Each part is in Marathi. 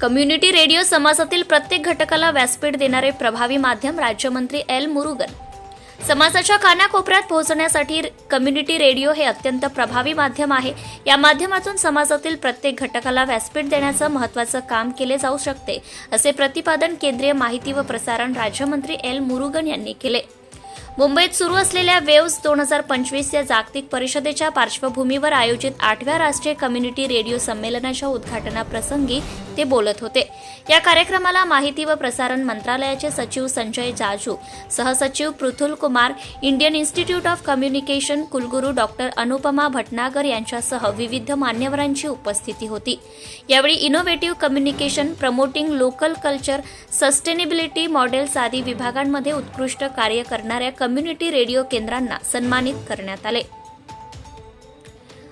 कम्युनिटी रेडिओ समाजातील प्रत्येक घटकाला व्यासपीठ देणारे प्रभावी माध्यम राज्यमंत्री एल मुरुगन. समाजाच्या कानाकोपऱ्यात पोहोचण्यासाठी कम्युनिटी रेडिओ हे अत्यंत प्रभावी माध्यम आहे. या माध्यमातून समाजातील प्रत्येक घटकाला व्यासपीठ देण्याचं महत्त्वाचं काम केले जाऊ शकते असे प्रतिपादन केंद्रीय माहिती व प्रसारण राज्यमंत्री एल मुरुगन यांनी केले. मुंबईत सुरू असलेल्या वेव्स दोन हजार पंचवीस या जागतिक परिषदेच्या पार्श्वभूमीवर आयोजित आठव्या राष्ट्रीय कम्युनिटी रेडिओ संमेलनाच्या उद्घाटनाप्रसंगी ते बोलत होते. या कार्यक्रमाला माहिती व प्रसारण मंत्रालयाचे सचिव संजय जाजू सहसचिव Prithul Kumar Indian institute of communication कुलगुरू डॉक्टर अनुपमा भटनागर यांच्यासह विविध मान्यवरांची उपस्थिती होती. यावेळी innovative communication promoting local culture sustainability models आदी विभागांमध्ये उत्कृष्ट कार्य करणाऱ्या कम्युनिटी रेडिओ केंद्रांना सन्मानित करण्यात आले.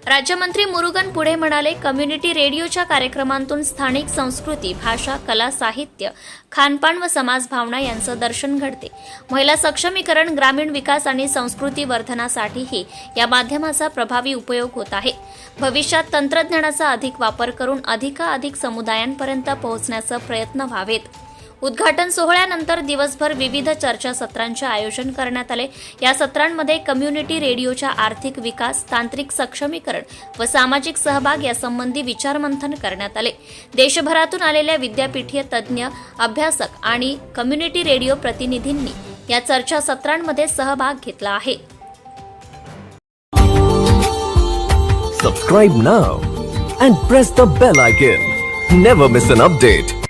राज्यमंत्री मुरुगन पुढे म्हणाले कम्युनिटी रेडिओच्या कार्यक्रमांतून स्थानिक संस्कृती भाषा कला साहित्य खानपान व समाज भावना यांचं दर्शन घडते. महिला सक्षमीकरण ग्रामीण विकास आणि संस्कृती वर्धनासाठीही या माध्यमाचा प्रभावी उपयोग होत आहे. भविष्यात तंत्रज्ञानाचा अधिक वापर करून अधिकाधिक समुदायांपर्यंत पोहोचण्याचा प्रयत्न व्हावेत. उद्घाटन सोहळ्यानंतर दिवसभर विविध चर्चासत्रांचे आयोजन करण्यात आले या सत्रांमध्ये कम्युनिटी रेडिओच्या आर्थिक विकास तांत्रिक सक्षमीकरण व सामाजिक सहभाग यासंबंधी विचारमंथन करण्यात आले देशभरातून आलेल्या विद्यापीठीय तज्ज्ञ अभ्यासक आणि कम्युनिटी रेडिओ प्रतिनिधींनी या चर्चासत्रांमध्ये सहभाग घेतला आहे Subscribe now and press the bell icon. Never miss an update.